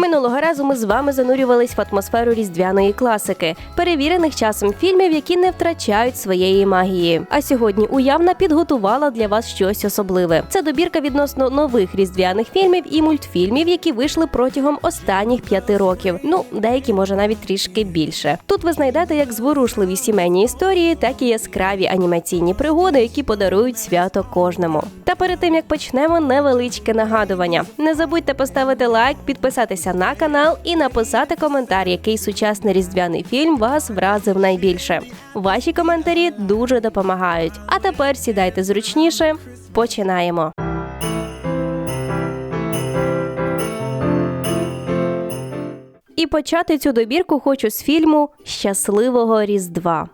Минулого разу ми з вами занурювались в атмосферу різдвяної класики, перевірених часом фільмів, які не втрачають своєї магії. А сьогодні уявна підготувала для вас щось особливе. Це добірка відносно нових різдвяних фільмів і мультфільмів, які вийшли протягом останніх п'яти років. Ну, деякі може навіть трішки більше. Тут ви знайдете як зворушливі сімейні історії, так і яскраві анімаційні пригоди, які подарують свято кожному. Та перед тим як почнемо, невеличке нагадування. Не забудьте поставити лайк, підписатися на канал і написати коментар, який сучасний різдвяний фільм вас вразив найбільше. Ваші коментарі дуже допомагають. А тепер сідайте зручніше. Починаємо. І почати цю добірку хочу з фільму Щасливого Різдва.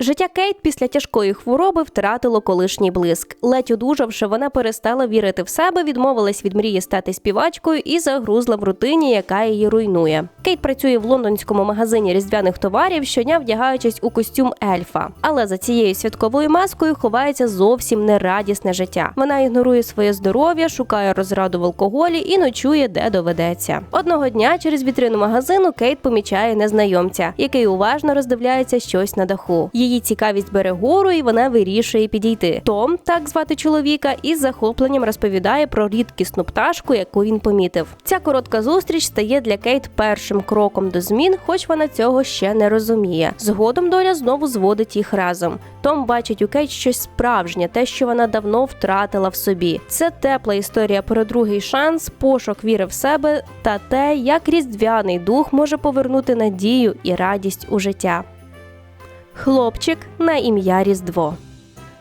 Життя Кейт після тяжкої хвороби втратило колишній блиск. Ледь одужавши, вона перестала вірити в себе, відмовилась від мрії стати співачкою і загрузла в рутині, яка її руйнує. Кейт працює в лондонському магазині різдвяних товарів, щодня вдягаючись у костюм ельфа. Але за цією святковою маскою ховається зовсім нерадісне життя. Вона ігнорує своє здоров'я, шукає розраду в алкоголі і ночує, де доведеться. Одного дня через вітрину магазину Кейт помічає незнайомця, який уважно роздивляється щось на даху. Її цікавість бере гору, і вона вирішує підійти. Том, так звати чоловіка, із захопленням розповідає про рідкісну пташку, яку він помітив. Ця коротка зустріч стає для Кейт першим кроком до змін, хоч вона цього ще не розуміє. Згодом доля знову зводить їх разом. Том бачить у Кейт щось справжнє, те, що вона давно втратила в собі. Це тепла історія про другий шанс, пошук віри в себе та те, як різдвяний дух може повернути надію і радість у життя. Хлопчик на ім'я Різдво.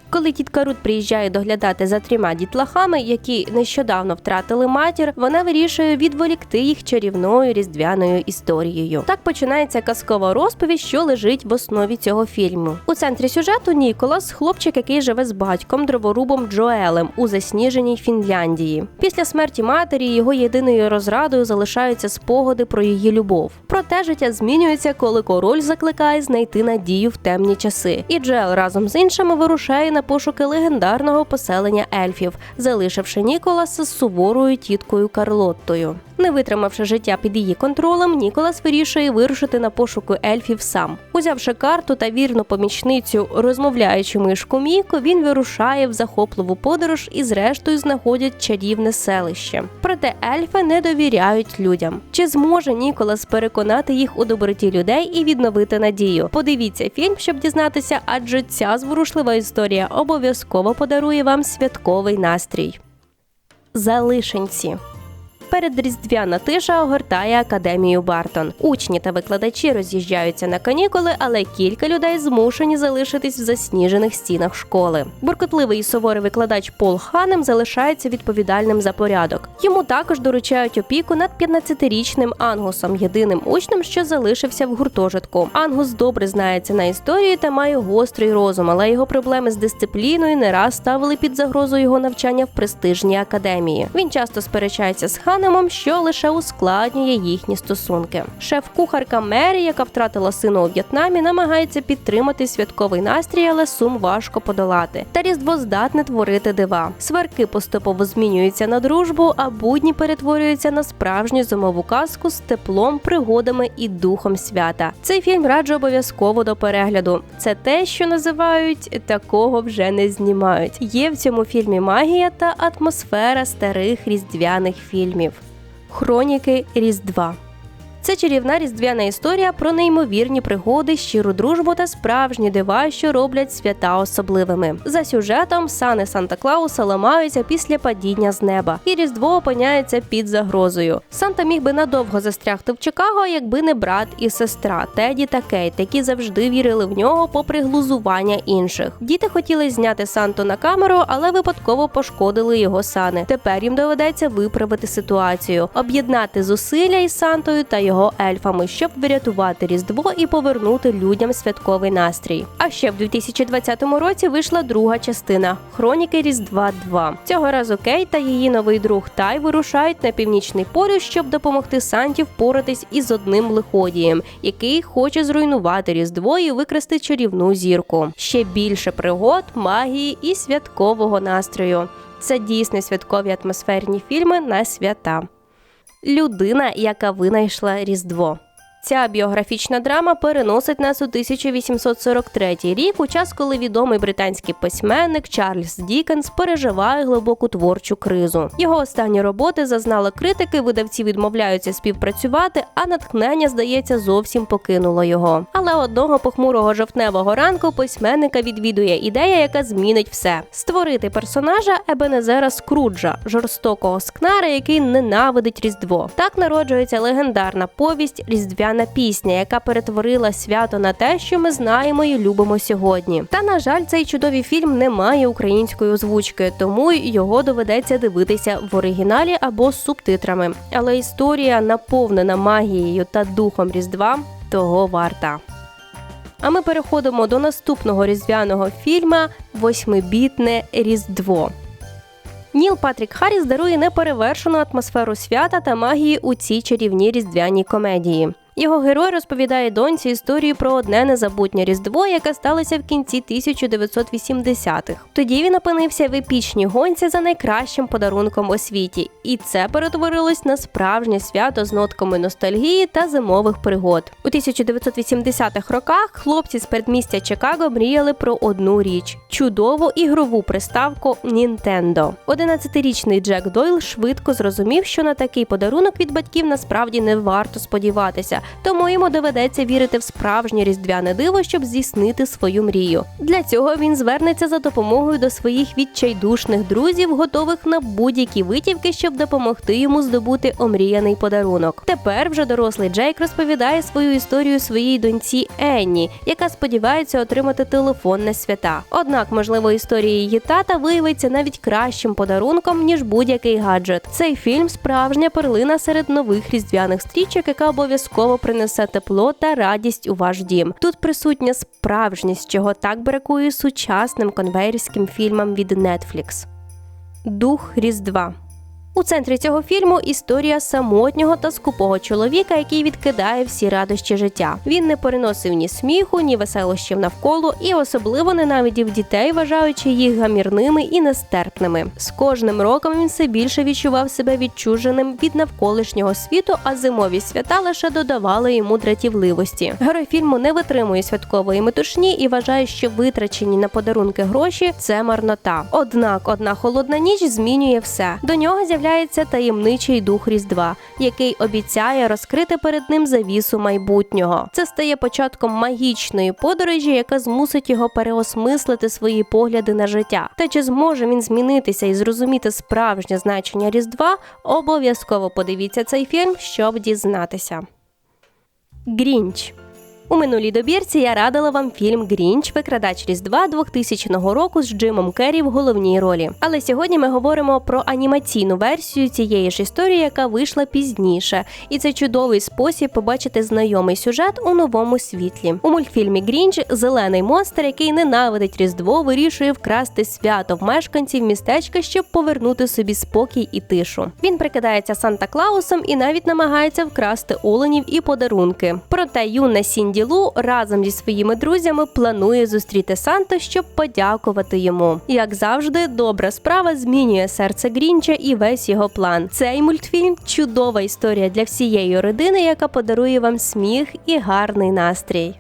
Коли тітка Рут приїжджає доглядати за трьома дітлахами, які нещодавно втратили матір, вона вирішує відволікти їх чарівною різдвяною історією. Так починається казкова розповідь, що лежить в основі цього фільму. У центрі сюжету Ніколас, хлопчик, який живе з батьком дроворубом Джоелем у засніженій Фінляндії. Після смерті матері його єдиною розрадою залишаються спогади про її любов. Проте життя змінюється, коли король закликає знайти надію в темні часи. І Джел разом з іншими вирушає на пошуки легендарного поселення ельфів, залишивши Ніколаса з суворою тіткою Карлоттою. Не витримавши життя під її контролем, Ніколас вирішує вирушити на пошуки ельфів сам. Узявши карту та вірну помічницю, розмовляючи мишку Міко, він вирушає в захопливу подорож і, зрештою, знаходять чарівне селище. Проте ельфи не довіряють людям. Чи зможе Ніколас переконати їх у доброті людей і відновити надію? Подивіться фільм, щоб дізнатися, адже ця зворушлива історія обов'язково подарує вам святковий настрій. Залишенці Передріздвяна тиша огортає академію Бартон. Учні та викладачі роз'їжджаються на канікули, але кілька людей змушені залишитись в засніжених стінах школи. Буркотливий і суворий викладач Пол Ханем залишається відповідальним за порядок. Йому також доручають опіку над 15-річним Ангусом, єдиним учнем, що залишився в гуртожитку. Ангус добре знається на історії та має гострий розум, але його проблеми з дисципліною не раз ставили під загрозу його навчання в престижній академії. Він часто сперечається з Ханом Ханемом, що лише ускладнює їхні стосунки. Шеф-кухарка Мері, яка втратила сина у В'єтнамі, намагається підтримати святковий настрій, але сум важко подолати. Та різдво здатне творити дива. Сварки поступово змінюються на дружбу, а будні перетворюються на справжню зимову казку з теплом, пригодами і духом свята. Цей фільм раджу обов'язково до перегляду. Це те, що називають такого вже не знімають. Є в цьому фільмі магія та атмосфера старих різдвяних фільмів. Хроніки Різдва. Це чарівна різдвяна історія про неймовірні пригоди, щиру дружбу та справжні дива, що роблять свята особливими. За сюжетом сани Санта Клауса ламаються після падіння з неба, і різдво опиняється під загрозою. Санта міг би надовго застрягти в Чикаго, якби не брат і сестра Теді та Кейт, які завжди вірили в нього попри глузування інших. Діти хотіли зняти Санту на камеру, але випадково пошкодили його сани. Тепер їм доведеться виправити ситуацію, об'єднати зусилля із Сантою та його ельфами, щоб врятувати різдво і повернути людям святковий настрій. А ще в 2020 році вийшла друга частина Хроніки Різдва 2. Цього разу Кей та її новий друг Тай вирушають на північний полюс, щоб допомогти Санті впоратись із одним лиходієм, який хоче зруйнувати різдво і викрасти чарівну зірку. Ще більше пригод, магії і святкового настрою. Це дійсно святкові атмосферні фільми на свята. Людина, яка винайшла Різдво. Ця біографічна драма переносить нас у 1843 рік, у час, коли відомий британський письменник Чарльз Дікенс переживає глибоку творчу кризу. Його останні роботи зазнали критики, видавці відмовляються співпрацювати, а натхнення, здається, зовсім покинуло його. Але одного похмурого жовтневого ранку письменника відвідує ідея, яка змінить все: створити персонажа Ебенезера Скруджа, жорстокого скнара, який ненавидить Різдво. Так народжується легендарна повість Різдвяна пісня, яка перетворила свято на те, що ми знаємо і любимо сьогодні. Та на жаль, цей чудовий фільм не має української озвучки, тому його доведеться дивитися в оригіналі або з субтитрами. Але історія наповнена магією та духом Різдва того варта. А ми переходимо до наступного різдвяного фільма Восьмибітне Різдво. Ніл Патрік Харріс дарує неперевершену атмосферу свята та магії у цій чарівній різдвяній комедії. Його герой розповідає доньці історію про одне незабутнє різдво, яке сталося в кінці 1980-х. Тоді він опинився в епічній гонці за найкращим подарунком у світі, і це перетворилось на справжнє свято з нотками ностальгії та зимових пригод. У 1980-х роках хлопці з передмістя Чикаго мріяли про одну річ чудову ігрову приставку Nintendo. 11-річний Джек Дойл швидко зрозумів, що на такий подарунок від батьків насправді не варто сподіватися, тому йому доведеться вірити в справжнє різдвяне диво, щоб здійснити свою мрію. Для цього він звернеться за допомогою до своїх відчайдушних друзів, готових на будь-які витівки, щоб допомогти йому здобути омріяний подарунок. Тепер вже дорослий Джейк розповідає свою історію своїй доньці Енні, яка сподівається отримати телефон на свята. Однак, можливо, історія її тата виявиться навіть кращим подарунком ніж будь-який гаджет. Цей фільм справжня перлина серед нових різдвяних стрічок, яка обов'язково принесе тепло та радість у ваш дім. Тут присутня справжність, чого так бракує сучасним конвейерським фільмам від Netflix. Дух Різдва. У центрі цього фільму історія самотнього та скупого чоловіка, який відкидає всі радощі життя. Він не переносив ні сміху, ні веселощів навколо і особливо ненавидів дітей, вважаючи їх гамірними і нестерпними. З кожним роком він все більше відчував себе відчуженим від навколишнього світу, а зимові свята лише додавали йому дратівливості. Герой фільму не витримує святкової метушні і вважає, що витрачені на подарунки гроші це марнота. Однак одна холодна ніч змінює все. До нього з'являється з'являється таємничий дух Різдва, який обіцяє розкрити перед ним завісу майбутнього. Це стає початком магічної подорожі, яка змусить його переосмислити свої погляди на життя. Та чи зможе він змінитися і зрозуміти справжнє значення Різдва? Обов'язково подивіться цей фільм, щоб дізнатися. Грінч у минулій добірці я радила вам фільм Грінч Викрадач Різдва 2000 року з Джимом Керрі в головній ролі. Але сьогодні ми говоримо про анімаційну версію цієї ж історії, яка вийшла пізніше, і це чудовий спосіб побачити знайомий сюжет у новому світлі. У мультфільмі Грінч зелений монстр, який ненавидить Різдво, вирішує вкрасти свято в мешканців містечка, щоб повернути собі спокій і тишу. Він прикидається Санта Клаусом і навіть намагається вкрасти оленів і подарунки. Проте юна Сінді Ділу разом зі своїми друзями планує зустріти Санта, щоб подякувати йому. Як завжди, добра справа змінює серце Грінча і весь його план. Цей мультфільм чудова історія для всієї родини, яка подарує вам сміх і гарний настрій.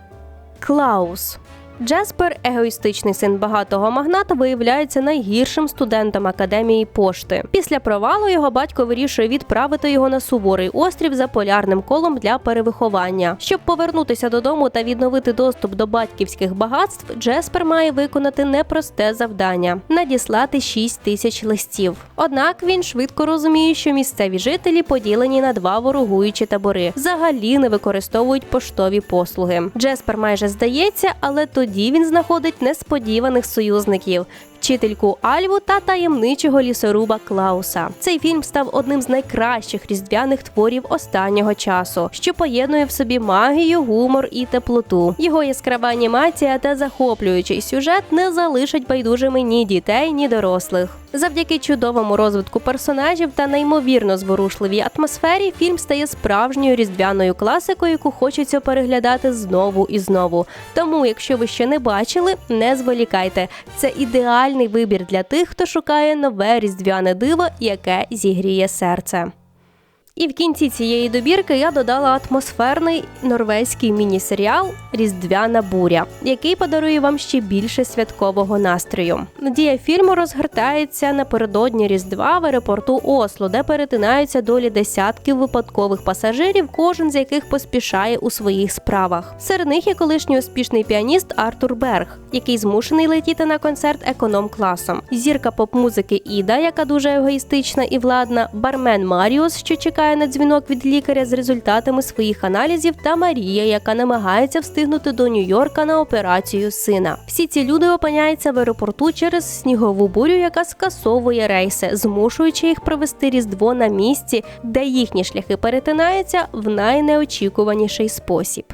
Клаус Джеспер, егоїстичний син багатого магната, виявляється найгіршим студентом академії пошти. Після провалу його батько вирішує відправити його на суворий острів за полярним колом для перевиховання. Щоб повернутися додому та відновити доступ до батьківських багатств, Джеспер має виконати непросте завдання надіслати 6 тисяч листів. Однак він швидко розуміє, що місцеві жителі поділені на два ворогуючі табори, взагалі не використовують поштові послуги. Джеспер майже здається, але тоді тоді він знаходить несподіваних союзників вчительку Альву та таємничого лісоруба Клауса. Цей фільм став одним з найкращих різдвяних творів останнього часу, що поєднує в собі магію, гумор і теплоту. Його яскрава анімація та захоплюючий сюжет не залишать байдужими ні дітей, ні дорослих. Завдяки чудовому розвитку персонажів та неймовірно зворушливій атмосфері фільм стає справжньою різдвяною класикою, яку хочеться переглядати знову і знову. Тому, якщо ви ще не бачили, не зволікайте. Це ідеальний вибір для тих, хто шукає нове різдвяне диво, яке зігріє серце. І в кінці цієї добірки я додала атмосферний норвезький міні-серіал Різдвяна буря, який подарує вам ще більше святкового настрою. Дія фільму розгортається напередодні Різдва в аеропорту Осло, де перетинаються долі десятків випадкових пасажирів, кожен з яких поспішає у своїх справах. Серед них є колишній успішний піаніст Артур Берг, який змушений летіти на концерт економ-класом. Зірка поп-музики Іда, яка дуже егоїстична і владна, бармен Маріус, що чекає на дзвінок від лікаря з результатами своїх аналізів, та Марія, яка намагається встигнути до Нью-Йорка на операцію сина. Всі ці люди опиняються в аеропорту через снігову бурю, яка скасовує рейси, змушуючи їх провести різдво на місці, де їхні шляхи перетинаються в найнеочікуваніший спосіб.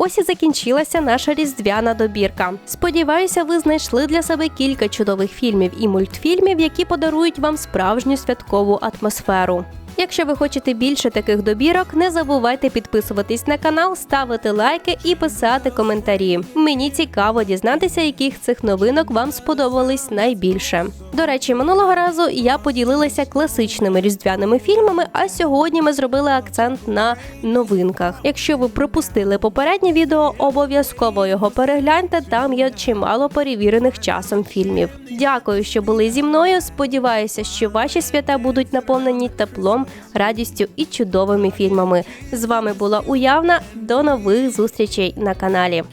Ось і закінчилася наша різдвяна добірка. Сподіваюся, ви знайшли для себе кілька чудових фільмів і мультфільмів, які подарують вам справжню святкову атмосферу. Якщо ви хочете більше таких добірок, не забувайте підписуватись на канал, ставити лайки і писати коментарі. Мені цікаво дізнатися, яких цих новинок вам сподобались найбільше. До речі, минулого разу я поділилася класичними різдвяними фільмами, а сьогодні ми зробили акцент на новинках. Якщо ви пропустили попереднє відео, обов'язково його перегляньте. Там є чимало перевірених часом фільмів. Дякую, що були зі мною. Сподіваюся, що ваші свята будуть наповнені теплом, радістю і чудовими фільмами. З вами була уявна. До нових зустрічей на каналі.